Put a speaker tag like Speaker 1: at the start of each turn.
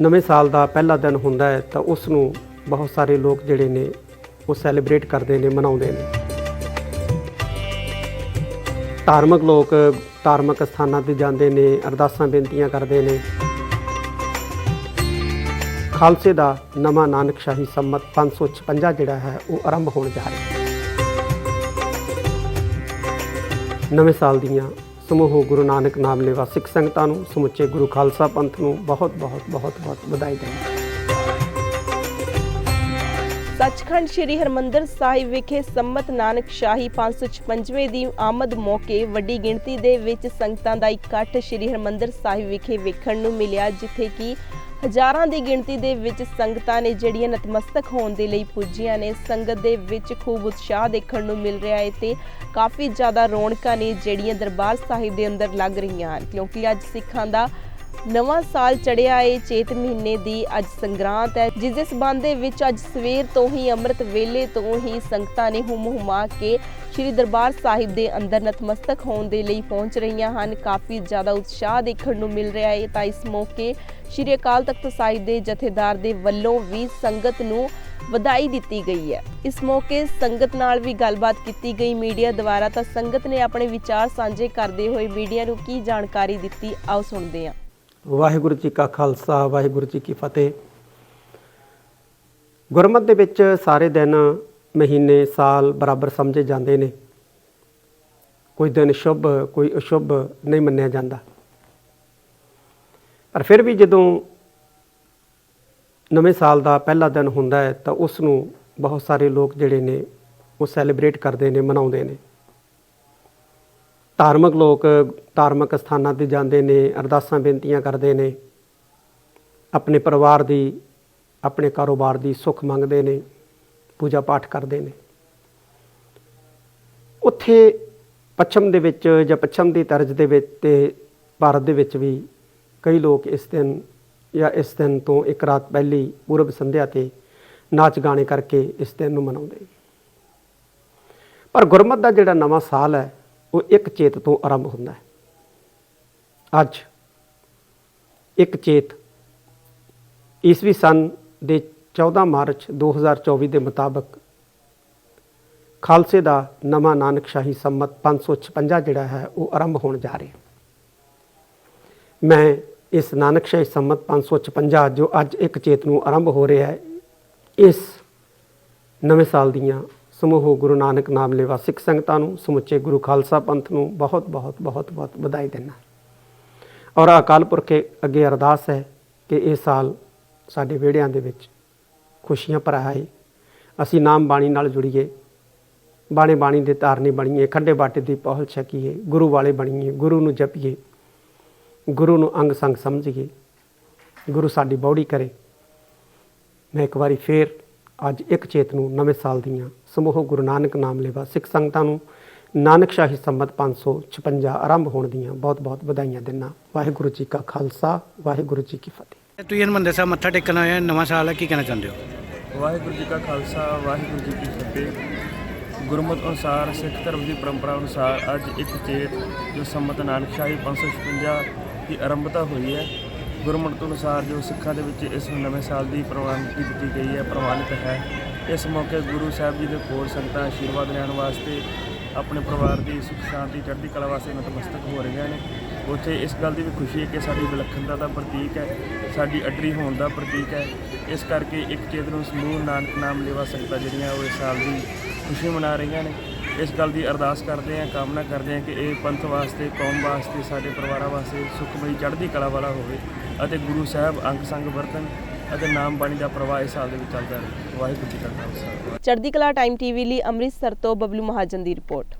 Speaker 1: ਨਵੇਂ ਸਾਲ ਦਾ ਪਹਿਲਾ ਦਿਨ ਹੁੰਦਾ ਹੈ ਤਾਂ ਉਸ ਨੂੰ ਬਹੁਤ ਸਾਰੇ ਲੋਕ ਜਿਹੜੇ ਨੇ ਉਹ ਸੈਲੀਬ੍ਰੇਟ ਕਰਦੇ ਨੇ, ਮਨਾਉਂਦੇ ਨੇ। ਧਾਰਮਿਕ ਲੋਕ ਧਾਰਮਿਕ ਸਥਾਨਾਂ ਤੇ ਜਾਂਦੇ ਨੇ, ਅਰਦਾਸਾਂ ਬੇਨਤੀਆਂ ਕਰਦੇ ਨੇ। ਖਾਲਸੇ ਦਾ ਨਵਾਂ ਨਾਨਕ ਸ਼ਾਹੀ ਸੰਮਤ 556 ਜਿਹੜਾ ਹੈ, ਉਹ ਆਰੰਭ ਹੋਣ ਜਾ ਰਿਹਾ ਹੈ। ਨਵੇਂ ਸਾਲ ਦੀਆਂ ਸਮੂਹ ਗੁਰੂ ਨਾਨਕ ਨਾਮ ਲੈਵਾ ਸਿੱਖ ਸੰਗਤਾਂ ਨੂੰ, ਸਮੁੱਚੇ ਗੁਰੂ ਖਾਲਸਾ ਪੰਥ ਨੂੰ ਬਹੁਤ ਬਹੁਤ ਬਹੁਤ ਬਹੁਤ ਵਧਾਈ ਦਿੰਦਾ
Speaker 2: ਸੱਚਖੰਡ ਸ੍ਰੀ ਹਰਮੰਦਰ ਸਾਹਿਬ ਵਿਖੇ ਸੰਮਤ ਨਾਨਕ ਸ਼ਾਹੀ 556ਵੇਂ ਦੀ ਆਮਦ ਮੌਕੇ ਵੱਡੀ ਗਿਣਤੀ ਦੇ ਵਿੱਚ ਸੰਗਤਾਂ ਦਾ ਇਕੱਠ ਸ੍ਰੀ ਹਰਮੰਦਰ ਸਾਹਿਬ ਵਿਖੇ ਵੇਖਣ ਨੂੰ ਮਿਲਿਆ, ਜਿੱਥੇ ਕਿ ਹਜ਼ਾਰਾਂ ਦੀ ਗਿਣਤੀ ਦੇ ਵਿੱਚ ਸੰਗਤਾਂ ਨੇ ਜਿਹੜੀਆਂ ਨਤਮਸਤਕ ਹੋਣ ਦੇ ਲਈ ਪੁੱਜੀਆਂ ਨੇ, ਸੰਗਤ ਦੇ ਵਿੱਚ ਖੂਬ ਉਤਸ਼ਾਹ ਦੇਖਣ ਨੂੰ ਮਿਲ ਰਿਹਾ ਹੈ ਤੇ ਕਾਫੀ ਜ਼ਿਆਦਾ ਰੌਣਕਾਂ ਨੇ ਜਿਹੜੀਆਂ ਦਰਬਾਰ ਸਾਹਿਬ ਦੇ ਅੰਦਰ ਲੱਗ ਰਹੀਆਂ ਹਨ। ਕਿਉਂਕਿ ਅੱਜ ਸਿੱਖਾਂ ਦਾ ਨਵਾਂ ਸਾਲ ਚੜਿਆ ਏ, ਚੇਤ ਮਹੀਨੇ ਦੀ ਅੱਜ ਸੰਗਰਾਂਦ ਹੈ, ਜਿਸ ਦੇ ਸਬੰਧ ਦੇ ਵਿੱਚ ਅੱਜ ਸਵੇਰ ਤੋਂ ਹੀ ਅੰਮ੍ਰਿਤ ਵੇਲੇ ਤੋਂ ਹੀ ਸੰਗਤਾਂ ਨੇ ਹੁਮ ਹੁਮਾ ਕੇ ਸ੍ਰੀ ਦਰਬਾਰ ਸਾਹਿਬ ਦੇ ਅੰਦਰ ਨਤਮਸਤਕ ਹੋਣ ਦੇ ਲਈ ਪਹੁੰਚ ਰਹੀਆਂ ਹਨ। ਕਾਫੀ ਜ਼ਿਆਦਾ ਉਤਸ਼ਾਹ ਦੇਖਣ ਨੂੰ ਮਿਲ ਰਿਹਾ ਹੈ ਤਾਂ ਇਸ ਮੌਕੇ ਸ੍ਰੀ ਅਕਾਲ ਤਖਤ ਸਾਹਿਬ ਦੇ ਜਥੇਦਾਰ ਦੇ ਵੱਲੋਂ ਵੀ ਸੰਗਤ ਨੂੰ ਵਧਾਈ ਦਿੱਤੀ ਗਈ ਹੈ। ਇਸ ਮੌਕੇ ਸੰਗਤ ਨਾਲ ਵੀ ਗੱਲਬਾਤ ਕੀਤੀ ਗਈ ਮੀਡੀਆ ਦੁਆਰਾ, ਤਾਂ ਸੰਗਤ ਨੇ ਆਪਣੇ ਵਿਚਾਰ ਸਾਂਝੇ ਕਰਦੇ ਹੋਏ ਮੀਡੀਆ ਨੂੰ ਕੀ ਜਾਣਕਾਰੀ ਦਿੱਤੀ, ਆਓ ਸੁਣਦੇ ਹਾਂ।
Speaker 1: ਵਾਹਿਗੁਰੂ ਜੀ ਕਾ ਖਾਲਸਾ, ਵਾਹਿਗੁਰੂ ਜੀ ਕੀ ਫਤਿਹ। ਗੁਰਮਤ ਦੇ ਵਿੱਚ ਸਾਰੇ ਦਿਨ, ਮਹੀਨੇ, ਸਾਲ ਬਰਾਬਰ ਸਮਝੇ ਜਾਂਦੇ ਨੇ। ਕੋਈ ਦਿਨ ਸ਼ੁਭ, ਕੋਈ ਅਸ਼ੁਭ ਨਹੀਂ ਮੰਨਿਆ ਜਾਂਦਾ। ਪਰ ਫਿਰ ਵੀ ਜਦੋਂ ਨਵੇਂ ਸਾਲ ਦਾ ਪਹਿਲਾ ਦਿਨ ਹੁੰਦਾ ਹੈ, ਤਾਂ ਉਸ ਨੂੰ ਬਹੁਤ ਸਾਰੇ ਲੋਕ ਜਿਹੜੇ ਨੇ, ਉਹ ਸੈਲੀਬ੍ਰੇਟ ਕਰਦੇ ਨੇ, ਮਨਾਉਂਦੇ ਨੇ। ਧਾਰਮਿਕ ਲੋਕ ਧਾਰਮਿਕ ਸਥਾਨਾਂ ਤੇ ਜਾਂਦੇ ਨੇ, ਅਰਦਾਸਾਂ ਬੇਨਤੀਆਂ ਕਰਦੇ ਨੇ, ਆਪਣੇ ਪਰਿਵਾਰ ਦੀ, ਆਪਣੇ ਕਾਰੋਬਾਰ ਦੀ ਸੁੱਖ ਮੰਗਦੇ ਨੇ, ਪੂਜਾ ਪਾਠ ਕਰਦੇ ਨੇ। ਉੱਥੇ ਪੱਛਮ ਦੇ ਵਿੱਚ ਜਾਂ ਪੱਛਮ ਦੀ ਤਰਜ਼ ਦੇ ਵਿੱਚ ਤੇ ਭਾਰਤ ਦੇ ਵਿੱਚ ਵੀ ਕਈ ਲੋਕ ਇਸ ਦਿਨ ਜਾਂ ਇਸ ਦਿਨ ਤੋਂ ਇੱਕ ਰਾਤ ਪਹਿਲੀ ਪੂਰਬ ਸੰਧਿਆ ਤੇ ਨਾਚ ਗਾਣੇ ਕਰਕੇ ਇਸ ਦਿਨ ਨੂੰ ਮਨਾਉਂਦੇ ਪਰ ਗੁਰਮਤ ਦਾ ਜਿਹੜਾ ਨਵਾਂ ਸਾਲ ਹੈ ਉਹ ਇੱਕ ਚੇਤ ਤੋਂ ਆਰੰਭ ਹੁੰਦਾ ਹੈ। ਅੱਜ ਇੱਕ ਚੇਤ ਈਸਵੀ ਸਨ ਦੇ 14 ਮਾਰਚ 2024 ਦੇ ਮੁਤਾਬਕ ਖਾਲਸੇ ਦਾ ਨਵਾਂ ਨਾਨਕਸ਼ਾਹੀ ਸੰਮਤ 556 ਜਿਹੜਾ ਹੈ, ਉਹ ਆਰੰਭ ਹੋਣ ਜਾ ਰਿਹਾ। ਮੈਂ ਇਸ ਨਾਨਕਸ਼ਾਹੀ ਸੰਮਤ 556 ਜੋ ਅੱਜ ਇੱਕ ਚੇਤ ਨੂੰ ਆਰੰਭ ਹੋ ਰਿਹਾ ਹੈ, ਇਸ ਨਵੇਂ ਸਾਲ ਦੀਆਂ ਸਮੂਹ ਗੁਰੂ ਨਾਨਕ ਨਾਮ ਲੇਵਾ ਸਿੱਖ ਸੰਗਤਾਂ ਨੂੰ ਸਮੁੱਚੇ ਗੁਰੂ ਖਾਲਸਾ ਪੰਥ ਨੂੰ ਬਹੁਤ ਬਹੁਤ ਬਹੁਤ ਬਹੁਤ ਵਧਾਈ ਦਿੰਦਾ ਔਰ ਅਕਾਲ ਪੁਰਖ ਅੱਗੇ ਅਰਦਾਸ ਹੈ ਕਿ ਇਹ ਸਾਲ ਸਾਡੇ ਵਿਹੜਿਆਂ ਦੇ ਵਿੱਚ ਖੁਸ਼ੀਆਂ ਭਰਾ ਆਏ। ਅਸੀਂ ਨਾਮ ਬਾਣੀ ਨਾਲ ਜੁੜੀਏ। ਬਾਣੇ ਬਾਣੀ ਦੇ ਧਾਰਨੀ ਬਣੀਏ, ਖੰਡੇ ਬਾਟੇ ਦੀ ਪਹਲ ਛਕੀਏ, ਗੁਰੂ ਵਾਲੇ ਬਣੀਏ, ਗੁਰੂ ਨੂੰ ਜਪੀਏ, ਗੁਰੂ ਨੂੰ ਅੰਗ ਸੰਗ ਸਮਝੀਏ, ਗੁਰੂ ਸਾਡੀ ਬੌੜੀ ਕਰੇ। ਮੈਂ ਇੱਕ ਵਾਰੀ ਫੇਰ ਅੱਜ ਇੱਕ ਚੇਤ ਨੂੰ ਨਵੇਂ ਸਾਲ ਦੀਆਂ ਸਮੂਹ ਗੁਰੂ ਨਾਨਕ ਨਾਮ ਲੈਵਾ ਸਿੱਖ ਸੰਗਤਾਂ ਨੂੰ ਨਾਨਕ ਸ਼ਾਹੀ ਸੰਮਤ 556 ਆਰੰਭ ਹੋਣ ਦੀਆਂ ਬਹੁਤ-ਬਹੁਤ ਵਧਾਈਆਂ ਦਿੰਦਾ। ਵਾਹਿਗੁਰੂ ਜੀ ਕਾ ਖਾਲਸਾ ਵਾਹਿਗੁਰੂ ਜੀ ਕੀ ਫਤਿਹ।
Speaker 3: ਤੁਸੀਂ ਹਰਮੰਦਰ ਸਾਹਿਬ ਮੱਥਾ ਟੇਕਣ ਆਏ ਨਵਾਂ ਸਾਲ ਹੈ ਕੀ ਕਹਿਣਾ ਚਾਹੁੰਦੇ ਹੋ?
Speaker 4: ਵਾਹਿਗੁਰੂ ਜੀ ਕਾ ਖਾਲਸਾ ਵਾਹਿਗੁਰੂ ਜੀ ਕੀ ਫਤਿਹ। ਗੁਰਮਤ ਅਨੁਸਾਰ ਸਿੱਖ ਧਰਮ ਦੀ ਪਰੰਪਰਾ ਅਨੁਸਾਰ ਅੱਜ ਇੱਕ ਚੇਤ ਜੋ ਸੰਮਤ ਨਾਨਕਸ਼ਾਹੀ 556 ਦੀ ਆਰੰਭਤਾ ਹੋਈ ਹੈ ਗੁਰਮਤ ਅਨੁਸਾਰ ਜੋ ਸਿੱਖਾਂ ਦੇ ਵਿੱਚ ਇਸ ਨੂੰ ਨਵੇਂ ਸਾਲ ਦੀ ਪ੍ਰਵਾਨਗੀ ਦਿੱਤੀ ਗਈ ਹੈ, ਪ੍ਰਵਾਨਿਤ ਹੈ। ਇਸ ਮੌਕੇ ਗੁਰੂ ਸਾਹਿਬ ਜੀ ਦੇ ਕੋਲ ਸੰਗਤਾਂ ਆਸ਼ੀਰਵਾਦ ਲੈਣ ਵਾਸਤੇ ਆਪਣੇ ਪਰਿਵਾਰ ਦੀ ਸੁੱਖ, ਸ਼ਾਂਤੀ, ਚੜ੍ਹਦੀ ਕਲਾ ਵਾਸਤੇ ਨਤਮਸਤਕ ਹੋ ਰਹੀਆਂ ਨੇ। ਉੱਥੇ ਇਸ ਗੱਲ ਦੀ ਵੀ ਖੁਸ਼ੀ ਹੈ ਕਿ ਸਾਡੀ ਵਿਲੱਖਣਤਾ ਦਾ ਪ੍ਰਤੀਕ ਹੈ, ਸਾਡੀ ਅੱਡਰੀ ਹੋਣ ਦਾ ਪ੍ਰਤੀਕ ਹੈ। ਇਸ ਕਰਕੇ ਇੱਕ ਚੇਤ ਨੂੰ ਸਮੂਹ ਨਾਨਕ ਨਾਮ ਲੇਵਾ ਸੰਗਤਾਂ ਜਿਹੜੀਆਂ ਉਹ ਇਸ ਸਾਲ ਦੀ ਖੁਸ਼ੀ ਮਨਾ ਰਹੀਆਂ ਨੇ। ਇਸ ਗੱਲ ਦੀ ਅਰਦਾਸ ਕਰਦੇ ਹਾਂ, ਕਾਮਨਾ ਕਰਦੇ ਹਾਂ ਕਿ ਇਹ ਪੰਥ ਵਾਸਤੇ, ਕੌਮ ਵਾਸਤੇ, ਸਾਡੇ ਪਰਿਵਾਰਾਂ ਵਾਸਤੇ ਸੁਖਮਈ, ਚੜ੍ਹਦੀ ਕਲਾ ਵਾਲਾ ਹੋਵੇ ਅਤੇ ਗੁਰੂ ਸਾਹਿਬ ਅੰਗ ਸੰਗ ਵਰਤਨ ਅਤੇ ਨਾਮ ਬਾਣੀ ਦਾ ਪ੍ਰਵਾਹ ਇਸ ਸਾਲ ਦੇ ਵਿੱਚ ਚੱਲਦਾ ਰਹੇ। ਵਾਹਿਗੁਰੂ ਜੀ ਕਾ ਖਾਲਸਾ।
Speaker 2: ਚੜ੍ਹਦੀ ਕਲਾ ਟਾਈਮ ਟੀਵੀ ਲਈ ਅੰਮ੍ਰਿਤਸਰ ਤੋਂ ਬਬਲੂ ਮਹਾਜਨ ਦੀ ਰਿਪੋਰਟ।